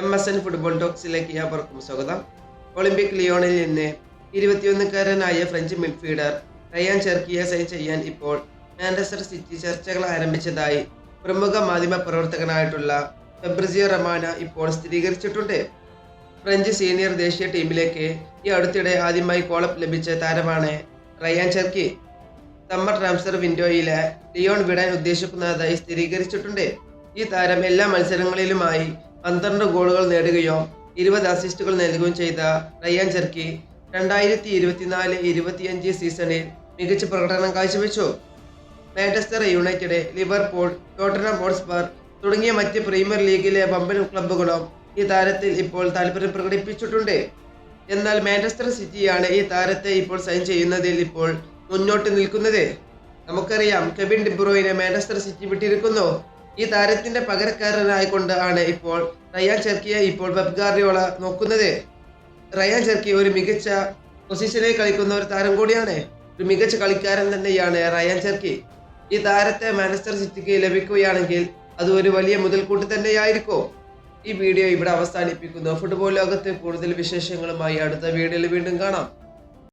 M S N football ടോക്സിലേക്ക് ഏവർക്കും സ്വാഗതം. ഒളിമ്പിക് ലിയോണിൽ നിന്ന് ഇരുപത്തിയൊന്നുകാരനായ ഫ്രഞ്ച് മിഡ്ഫീൽഡർ റയാൻ ചെർക്കിയെ സൈൻ ചെയ്യാൻ ഇപ്പോൾ മാഞ്ചസ്റ്റർ സിറ്റി ചർച്ചകൾ ആരംഭിച്ചതായി പ്രമുഖ മാധ്യമ പ്രവർത്തകനായിട്ടുള്ള ഫെബ്രിസിയോ റമാന ഇപ്പോൾ സ്ഥിരീകരിച്ചിട്ടുണ്ട്. ഫ്രഞ്ച് സീനിയർ ദേശീയ ടീമിലേക്ക് ഈ അടുത്തിടെ ആദ്യമായി കോളപ്പ് ലഭിച്ച താരമാണ് റയാൻ ചെർക്കി. സമ്മർ ട്രാൻസ്ഫർ വിൻഡോയിലെ ലിയോൺ വിടാൻ ഉദ്ദേശിക്കുന്നതായി സ്ഥിരീകരിച്ചിട്ടുണ്ട്. ഈ താരം എല്ലാ മത്സരങ്ങളിലുമായി പന്ത്രണ്ട് ഗോളുകൾ നേടുകയോ ഇരുപത് അസിസ്റ്റുകൾ നൽകുകയും ചെയ്ത റയാൻ ചെർക്കി രണ്ടായിരത്തി ഇരുപത്തിനാല് ഇരുപത്തിയഞ്ച് സീസണിൽ മികച്ച പ്രകടനം കാഴ്ചവെച്ചു. Manchester United Liverpool Tottenham Hotspur തുടങ്ങിയ മറ്റ് പ്രീമിയർ ലീഗിലെ വമ്പൻ ക്ലബ്ബുകളും ഈ താരത്തിൽ ഇപ്പോൾ താല്പര്യം പ്രകടിപ്പിച്ചിട്ടുണ്ട്. എന്നാൽ മാഞ്ചസ്റ്റർ സിറ്റിയാണ് ഈ താരത്തെ ഇപ്പോൾ സൈൻ ചെയ്യുന്നതിൽ ഇപ്പോൾ മുന്നോട്ട് നിൽക്കുന്നത്. നമുക്കറിയാം Kevin De Bruyne Manchester City വിട്ടിരിക്കുന്നു. ഈ താരത്തിന്റെ പകരക്കാരനായിക്കൊണ്ട് ആണ് ഇപ്പോൾ റയാൻ ചെർക്കിയെ ഇപ്പോൾ വെബ് ഗാർഡിയോള നോക്കുന്നത്. റയാൻ ചെർക്കി ഒരു മികച്ച പൊസിഷനിൽ കളിക്കുന്ന ഒരു താരം കൂടിയാണ്. ഒരു മികച്ച കളിക്കാരൻ തന്നെയാണ് റയാൻ ചെർക്കി. ഈ താരത്തെ മാഞ്ചസ്റ്റർ സിറ്റിക്ക് ലഭിക്കുകയാണെങ്കിൽ അത് ഒരു വലിയ മുതൽക്കൂട്ട് തന്നെയായിരിക്കും. ഈ വീഡിയോ ഇവിടെ അവസാനിപ്പിക്കുന്നു. ഫുട്ബോൾ ലോകത്തെ കൂടുതൽ വിശേഷങ്ങളുമായി അടുത്ത വീഡിയോയിൽ വീണ്ടും കാണാം.